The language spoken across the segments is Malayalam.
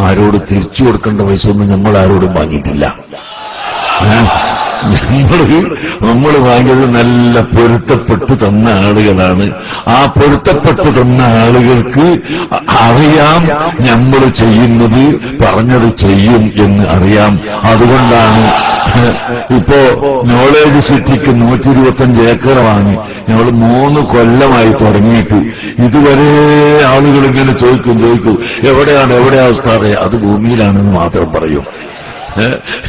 ആരോട് തിരിച്ചു കൊടുക്കേണ്ട പൈസ ഒന്നും നമ്മൾ ആരോടും വാങ്ങിയിട്ടില്ല. നമ്മൾ നമ്മൾ വാങ്ങിയത് നല്ല പൊരുത്തപ്പെട്ട് തന്ന ആളുകളാണ്. ആ പൊരുത്തപ്പെട്ട് തന്ന ആളുകൾക്ക് അറിയാം നമ്മൾ ചെയ്യുന്നത് പറഞ്ഞത് ചെയ്യും എന്ന് അറിയാം. അതുകൊണ്ടാണ് ഇപ്പോ നോളേജ് സിറ്റിക്ക് നൂറ്റി ഇരുപത്തഞ്ച് ഏക്കർ വാങ്ങി. ഞങ്ങൾ മൂന്ന് കൊല്ലമായി തുടങ്ങിയിട്ട്. ഇതുവരെ ആളുകൾ ഇങ്ങനെ ചോദിക്കും ചോദിക്കും എവിടെയാണ് എവിടെയാ ഉസ്താദെ? അത് ഭൂമിയിലാണെന്ന് മാത്രം പറയും.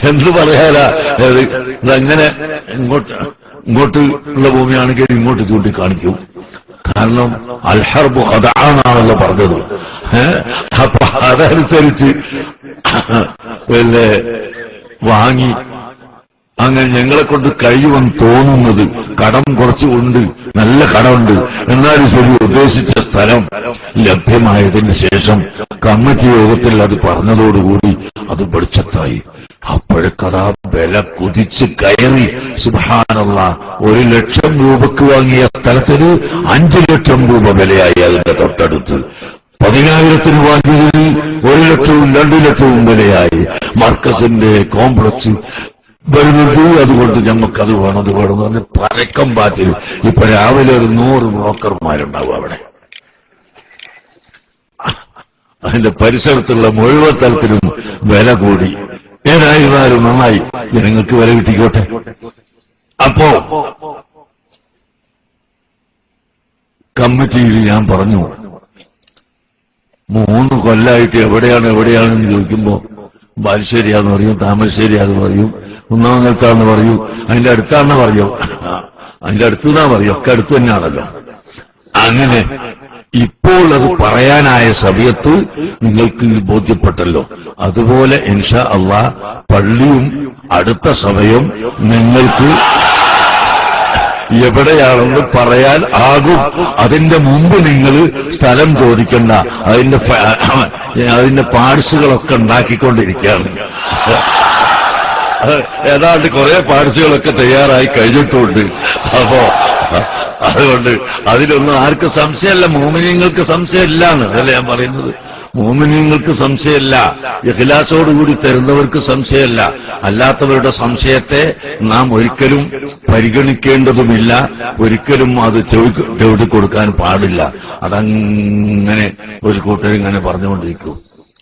എന്ത് പറയാലാ ഏത് ഇതങ്ങനെ ഇങ്ങോട്ട് ഇങ്ങോട്ട് ഉള്ള ഭൂമിയാണെങ്കിൽ ഇങ്ങോട്ട് ചൂണ്ടിക്കാണിക്കും. കാരണം അൽഹർബു അതാണെന്നാണല്ലോ പറഞ്ഞത്. അപ്പൊ അതനുസരിച്ച് പിന്നെ വാങ്ങി അങ്ങനെ ഞങ്ങളെ കൊണ്ട് കഴിയുമെന്ന് തോന്നുന്നത് കടം കുറച്ചുകൊണ്ട് നല്ല കടമുണ്ട്. എന്നാലും ശരി ഉദ്ദേശിച്ച സ്ഥലം ലഭ്യമായതിന് ശേഷം കമ്മിറ്റി യോഗത്തിൽ അത് പറഞ്ഞതോടുകൂടി അത് വെളിച്ചത്തായി. അപ്പോഴേക്കതാ വില കുതിച്ച് കയറി. സുബാനുള്ള ഒരു ലക്ഷം രൂപക്ക് വാങ്ങിയ സ്ഥലത്തിന് അഞ്ചു ലക്ഷം രൂപ വിലയായി അതിന്റെ തൊട്ടടുത്ത്. പതിനായിരത്തിന് വാങ്ങിയതിൽ ഒരു ലക്ഷവും രണ്ടു ലക്ഷവും വിലയായി. മർക്കസിന്റെ കോംപ്ലക്സ് വരുന്നുണ്ട് അതുകൊണ്ട് ഞങ്ങൾക്ക് അത് വേണം അത് വേണം എന്ന് പറഞ്ഞ് പരക്കം പാറ്റിൽ ഇപ്പൊ രാവിലെ ഒരു നൂറ് ബ്രോക്കർമാരുണ്ടാവും അവിടെ. അതിന്റെ പരിസരത്തുള്ള മുഴുവൻ തലത്തിലും വില കൂടി. ഏതായിരുന്നാലും നന്നായി. ജനങ്ങൾക്ക് വില കിട്ടിക്കോട്ടെ. അപ്പോ കമ്മിറ്റിയിൽ ഞാൻ പറഞ്ഞു മൂന്ന് കൊല്ലായിട്ട് എവിടെയാണ് എവിടെയാണെന്ന് ചോദിക്കുമ്പോ ബാലുശ്ശേരിയാന്ന് പറയും താമരശ്ശേരിയാന്ന് പറയും ഒന്നാമങ്ങൽത്താന്ന് പറയൂ. അതിന്റെ അടുത്താണെന്ന് പറയോ? അതിന്റെ അതിന്റെ അടുത്തുനിന്നാ പറയോ? ഒക്കെ അടുത്തു തന്നെയാണല്ലോ. അങ്ങനെ ഇപ്പോൾ അത് പറയാനായ സമയത്ത് നിങ്ങൾക്ക് ബോധ്യപ്പെട്ടല്ലോ. അതുപോലെ ഇൻഷാ അള്ളാ പള്ളിയും അടുത്ത സമയം നിങ്ങൾക്ക് എവിടെയാണെന്ന് പറയാൻ ആകും. അതിന്റെ മുമ്പ് നിങ്ങൾ സ്ഥലം ചോദിക്കണ്ട. അതിന്റെ അതിന്റെ പാഴ്സുകളൊക്കെ ഉണ്ടാക്കിക്കൊണ്ടിരിക്കുകയാണ്. ഏതാണ്ട് കുറെ പാഴ്സികളൊക്കെ തയ്യാറായി കഴിഞ്ഞിട്ടുണ്ട്. അപ്പോ അതുകൊണ്ട് അതിലൊന്നും ആർക്ക് സംശയമല്ല. മോമിനിയങ്ങൾക്ക് സംശയമില്ല എന്ന് അതല്ല ഞാൻ പറയുന്നത്? മോമിനിയങ്ങൾക്ക് സംശയമല്ല. ഇഖ്ലാസോടുകൂടി തരുന്നവർക്ക് സംശയമല്ല. അല്ലാത്തവരുടെ സംശയത്തെ നാം ഒരിക്കലും പരിഗണിക്കേണ്ടതുമില്ല. ഒരിക്കലും അത് ചെവി ചെവിട്ടി കൊടുക്കാൻ പാടില്ല. അതങ്ങനെ ഒരു കൂട്ടരിങ്ങനെ പറഞ്ഞുകൊണ്ടിരിക്കും.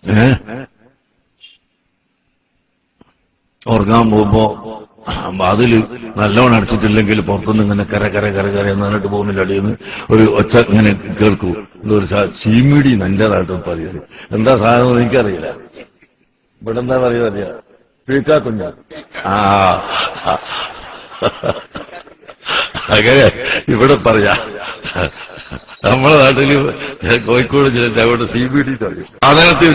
ഏ? ഉറങ്ങാൻ പോകുമ്പോ അതിൽ നല്ലോണം അടിച്ചിട്ടില്ലെങ്കിൽ പുറത്തുനിന്ന് ഇങ്ങനെ കര കര കര കര എന്ന് പോകുന്നില്ല അടിയെന്ന് ഒരു ഒച്ച ഇങ്ങനെ കേൾക്കൂ. എന്തൊരു ചീമിടി നല്ലതായിട്ട് പറയുന്നത് എന്താ സാധനം എനിക്കറിയില്ല. ഇവിടെ എന്താ പറയുക പീക്കാ കുഞ്ഞ. ആ അങ്ങനെ ഇവിടെ പറയാ. നമ്മളെ നാട്ടിൽ കോഴിക്കോട് ജില്ല അവിടെ സി ബി ഡി പറയും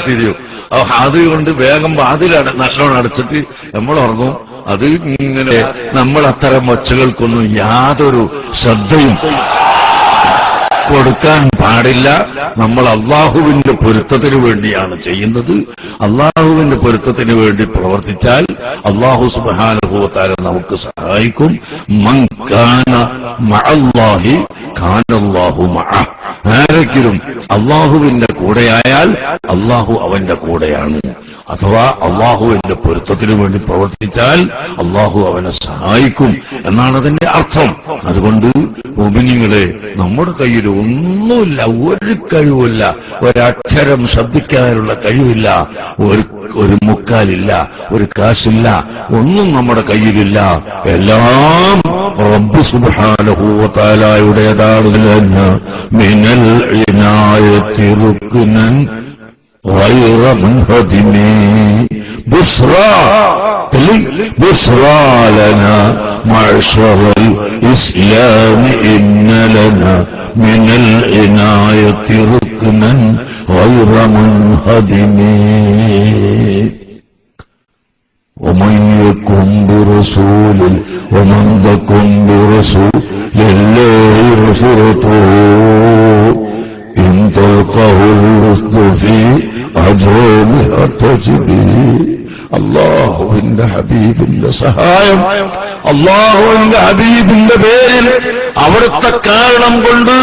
തിരിയും. അപ്പൊ കൊണ്ട് വേഗം വാതിലട നല്ലോണം അടച്ചിട്ട് നമ്മൾ ഉറങ്ങും. അത് ഇങ്ങനെ നമ്മൾ അത്തരം ഒച്ചകൾക്കൊന്നും യാതൊരു ശ്രദ്ധയും കൊടുക്കാൻ പാടില്ല. നമ്മൾ അള്ളാഹുവിന്റെ പൊരുത്തത്തിന് വേണ്ടിയാണ് ചെയ്യുന്നത്. അള്ളാഹുവിന്റെ പൊരുത്തത്തിന് വേണ്ടി പ്രവർത്തിച്ചാൽ അള്ളാഹു സുബാനുഭവത്താല നമുക്ക് സഹായിക്കും. മൻ കാന മഅല്ലാഹി കാനല്ലാഹു മഅ. ആരെങ്കിലും അള്ളാഹുവിന്റെ കൂടെയായാൽ അള്ളാഹു അവന്റെ കൂടെയാണ്. അഥവാ അള്ളാഹുവിന്റെ പൊരുത്തത്തിനു വേണ്ടി പ്രവർത്തിച്ചാൽ അള്ളാഹു അവനെ സഹായിക്കും എന്നാണ് അതിന്റെ അർത്ഥം. അതുകൊണ്ട് മോമിനിങ്ങളെ നമ്മുടെ കയ്യിൽ ഒന്നുമില്ല ഒരു കഴിവില്ല ഒരക്ഷരം ശബ്ദിക്കാനുള്ള കഴിവില്ല ഒരു ഒരു മുക്കാലില്ല ഒരു കാശില്ല ഒന്നും നമ്മുടെ കയ്യിലില്ല. എല്ലാം റബ്ബ് സുബാനഹൂവത്താലായുടേതാണ് മിനൽ ഇനായത്തി റുക്നൻ غير منهدم بشرى بشرى لنا معشر الإسلام إن لنا من العناية ركنا غير منهدم ومن يكن برسول ومن تكن برسول لله نصرته إن تلقه الرشد في أجرم تجبه അള്ളാഹുവിന്റെ ഹബീബിന്റെ സഹായം അള്ളാഹുവിന്റെ ഹബീബിന്റെ പേരിൽ അവിടുത്തെ കാരണം കൊണ്ട്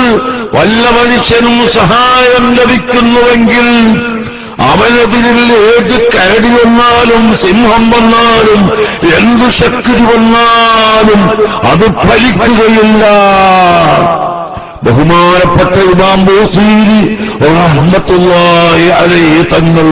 വല്ല മനുഷ്യനും സഹായം ലഭിക്കുന്നുവെങ്കിൽ അവനത് കീഴിൽ ഏത് കരടി വന്നാലും സിംഹം വന്നാലും എന്തു ശക്തി വന്നാലും അത് ഫലിക്കുകയില്ല. ബഹുമാനപ്പെട്ട ഇമാം ബോസീരി റഹ്മത്തുള്ളാഹി അലൈഹി തങ്ങൾ